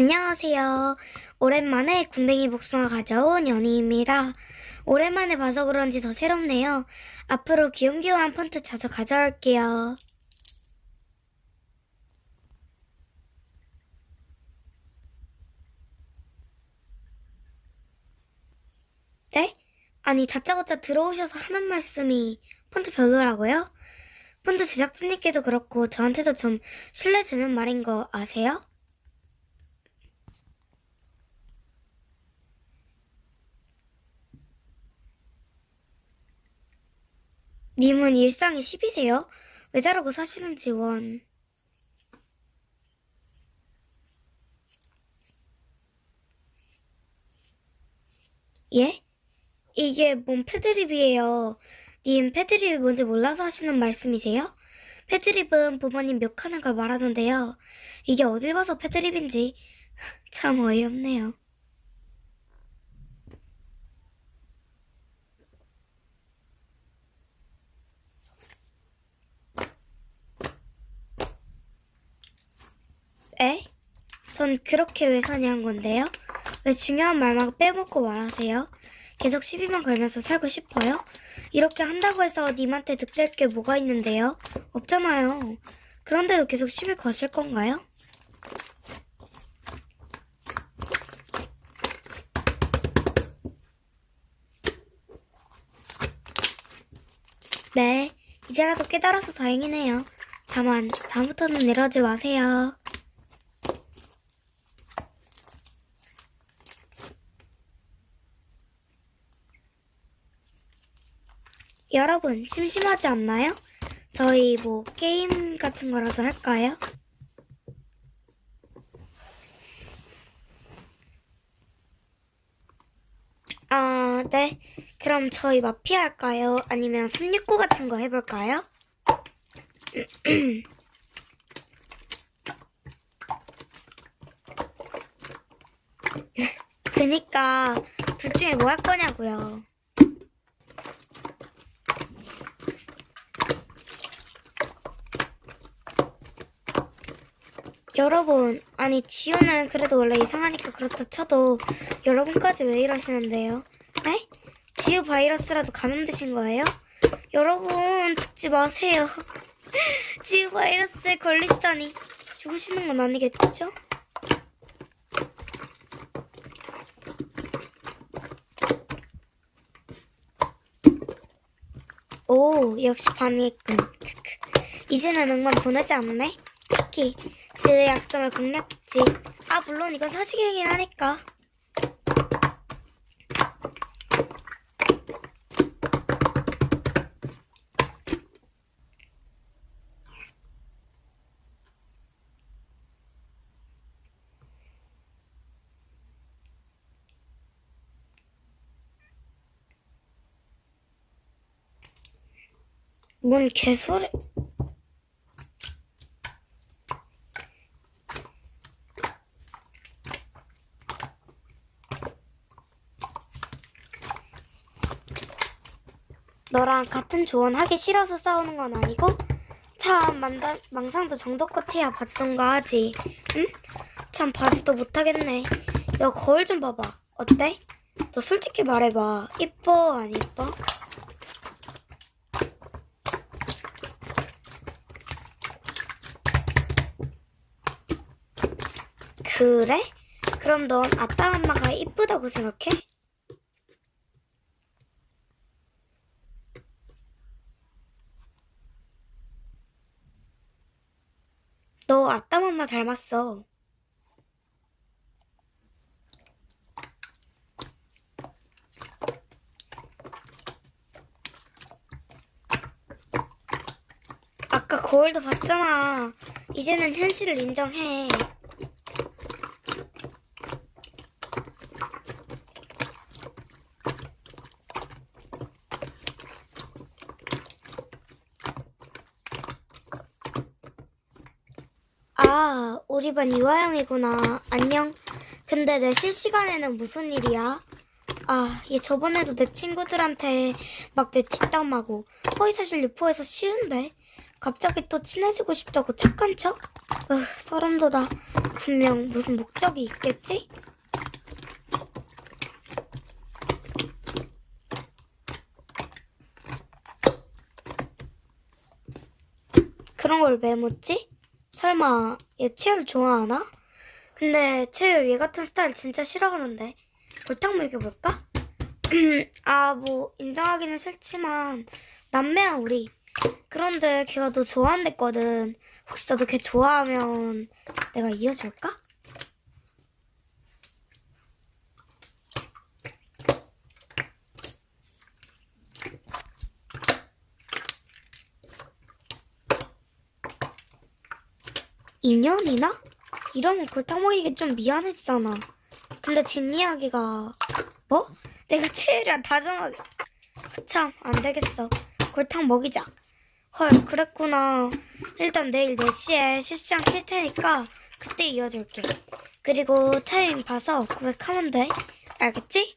안녕하세요. 오랜만에 궁뎅이 복숭아 가져온 연희입니다. 오랜만에 봐서 그런지 더 새롭네요. 앞으로 귀염귀염한 폰트 자주 가져올게요. 네? 아니 다짜고짜 들어오셔서 하는 말씀이 폰트 별로라고요? 폰트 제작진님께도 그렇고 저한테도 좀 신뢰되는 말인 거 아세요? 님은 일상이 10이세요? 왜 저러고 사시는지 원. 예? 이게 뭔 패드립이에요. 님 패드립이 뭔지 몰라서 하시는 말씀이세요? 패드립은 부모님 멱하는 걸 말하는데요. 이게 어딜 봐서 패드립인지 참 어이없네요. 에? 전 그렇게 외선이 한 건데요? 왜 중요한 말만 빼먹고 말하세요? 계속 시비만 걸면서 살고 싶어요? 이렇게 한다고 해서 님한테 득될 게 뭐가 있는데요? 없잖아요. 그런데도 계속 시비 거실 건가요? 네, 이제라도 깨달아서 다행이네요. 다만, 다음부터는 이러지 마세요. 여러분, 심심하지 않나요? 저희 뭐 게임 같은 거라도 할까요? 아, 네. 그럼 저희 마피아 할까요? 아니면 369 같은 거 해볼까요? 그니까 둘 중에 뭐 할 거냐고요. 여러분, 아니 지우는 그래도 원래 이상하니까 그렇다 쳐도 여러분까지 왜 이러시는데요? 네? 지우 바이러스라도 감염되신 거예요? 여러분, 죽지 마세요. 지우 바이러스에 걸리시다니 죽으시는 건 아니겠죠? 오, 역시 반응했군. 이제는 응만 보내지 않네? 특히 지의 약점을 공략했지. 아, 물론 이건 사실이긴 하니까. 뭔 개소리. 너랑 같은 조언 하기 싫어서 싸우는 건 아니고 참 만다, 망상도 정도 끝이야 봐주던가 하지 응? 참 봐주도 못하겠네 너 거울 좀 봐봐 어때? 너 솔직히 말해봐 이뻐 안 이뻐? 그래? 그럼 넌 아따 엄마가 이쁘다고 생각해? 너 아따 엄마 닮았어. 아까 거울도 봤잖아. 이제는 현실을 인정해. 아, 우리 반 유아영이구나. 안녕. 근데 내 실시간에는 무슨 일이야? 아, 얘 저번에도 내 친구들한테 막 내 뒷담하고 허위사실 유포해서 싫은데? 갑자기 또 친해지고 싶다고 착한 척? 으, 소름 돋아. 분명 무슨 목적이 있겠지? 그런 걸 왜 묻지? 설마 얘 채율 좋아하나? 근데 채율 얘 같은 스타일 진짜 싫어하는데 골탕 먹여볼까? 아 뭐 인정하기는 싫지만 남매야 우리 그런데 걔가 너 좋아한댔거든 혹시 너도 걔 좋아하면 내가 이어줄까? 인연이나? 이러면 골탕 먹이기 좀 미안해지잖아. 근데 뒷이야기가 뭐? 내가 최애랑 다정하게 참 안되겠어. 골탕 먹이자. 헐 그랬구나. 일단 내일 4시에 실시간 킬 테니까 그때 이어줄게. 그리고 타이밍 봐서 고백하면 돼. 알겠지?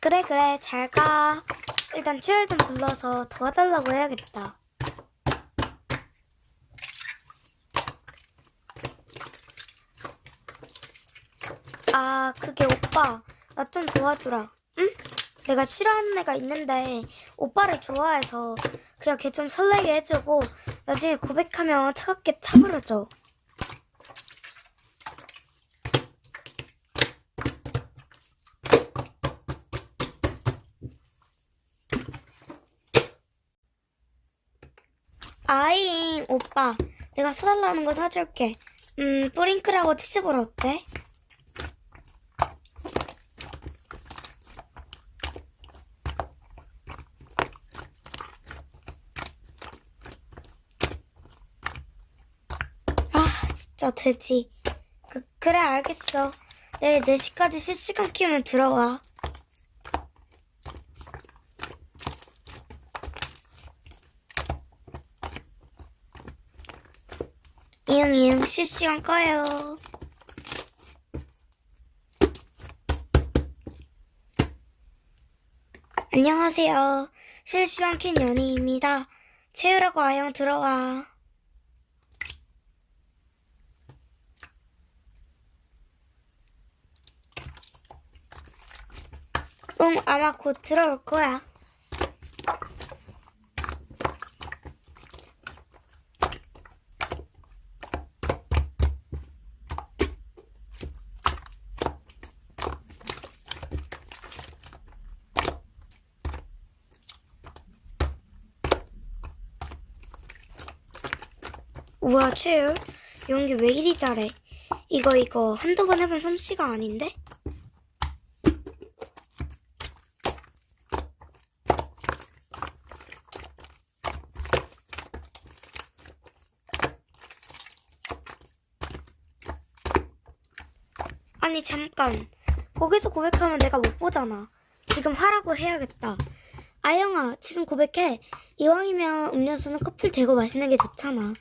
그래 그래 잘 가. 일단 최열 좀 불러서 도와달라고 해야겠다. 아 그게 오빠 나 좀 도와주라. 응? 내가 싫어하는 애가 있는데 오빠를 좋아해서 그냥 걔 좀 설레게 해주고 나중에 고백하면 차갑게 차버려줘. 아잉 오빠. 내가 사달라는 거 사줄게. 음 뿌링클하고 치즈볼 어때? 아 진짜 돼지. 그, 그래 알겠어. 내일 4시까지 실시간 키우면 들어와 이응 이응 실시간 꺼요. 안녕하세요. 실시간 킨 연희입니다. 채우라고 아영 들어와. 응, 아마 곧 들어올 거야. 우와, 최율. 연기 왜 이리 잘해? 이거, 이거, 한두 번 해본 솜씨가 아닌데? 아니, 잠깐. 거기서 고백하면 내가 못 보잖아. 지금 하라고 해야겠다. 아영아, 지금 고백해. 이왕이면 음료수는 커플 대고 마시는 게 좋잖아.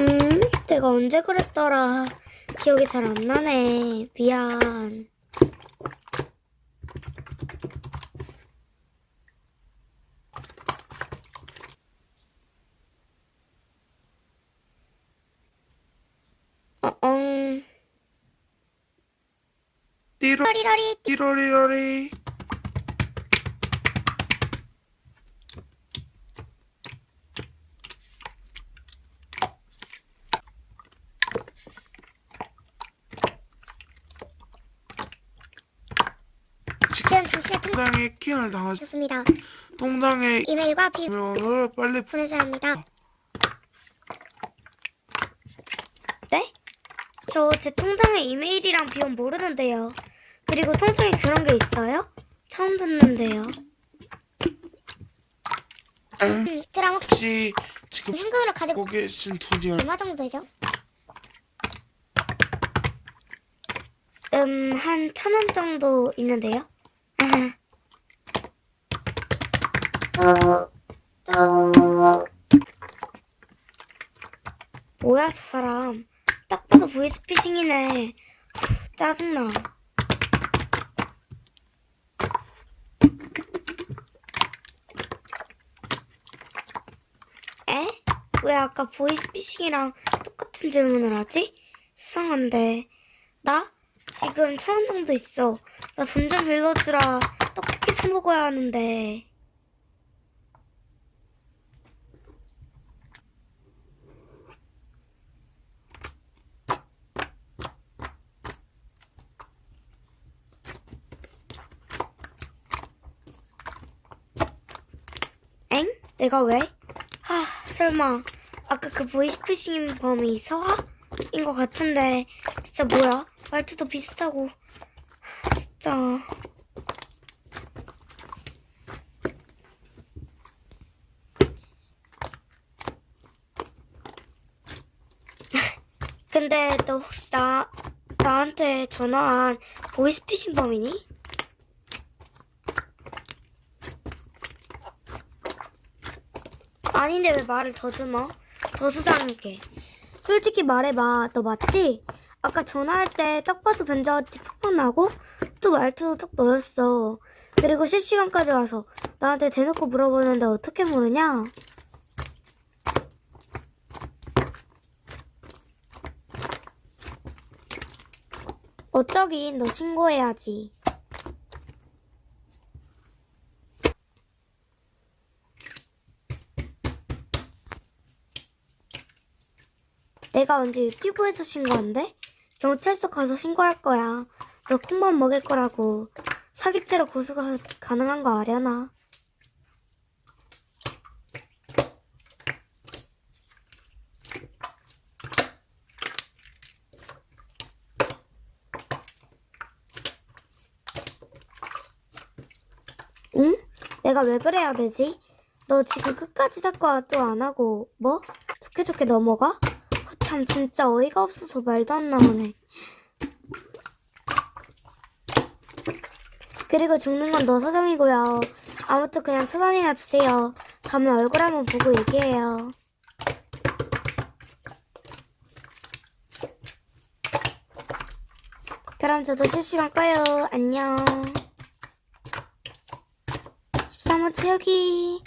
음, 내가 언제 그랬더라. 기억이 잘 안 나네. 미안. 어, 엉. 띠로 러리러리. 띠로리로리 그냥 다시 통장에 키를 당하셨 해주셨습니다. 통장에 이메일과 비 이면을 빨리 보내셔야 합니다. 네? 저 제 통장에 이메일이랑 비용 모르는데요. 그리고 통장에 그런 게 있어요? 처음 듣는데요. 응? 음, 그럼 혹시 지금 현금으로 가지고 계신 돈이 얼마? 얼마 정도 되죠? 음, 한 천 원 정도 있는데요. 뭐야, 저 사람. 딱 봐도 보이스피싱이네. 후, 짜증나. 에? 왜 아까 보이스피싱이랑 똑같은 질문을 하지? 수상한데. 나? 지금 천 원 정도 있어. 나 돈 좀 빌려주라. 떡볶이 사 먹어야 하는데. 내가 왜? 하, 설마 아까 그 보이스피싱 범이 서하인 것 같은데 진짜 뭐야? 말투도 비슷하고 하, 진짜 근데 너 혹시 나 나한테 전화한 보이스피싱 범이니? 아닌데 왜 말을 더듬어? 더 수상하게. 솔직히 말해봐. 너 맞지? 아까 전화할 때 딱 봐도 변자같이 팍팍 나고 또 말투도 딱 너였어. 그리고 실시간까지 와서 나한테 대놓고 물어보는데 어떻게 모르냐? 어쩌긴 너 신고해야지. 내가 언제 유튜브에서 신고한대? 경찰서 가서 신고할 거야. 너 콩만 먹일 거라고. 사기죄로 고소가 가능한 거 아려나? 응? 내가 왜 그래야 되지? 너 지금 끝까지 사과 또 안 하고 뭐? 좋게 좋게 넘어가? 어, 참 진짜 어이가 없어서 말도 안 나오네. 그리고 죽는 건 너 사정이고요. 아무튼 그냥 천 원이나 드세요. 다음에 얼굴 한번 보고 얘기해요. 그럼 저도 실시간 꺼요. 안녕. 13호 채우기.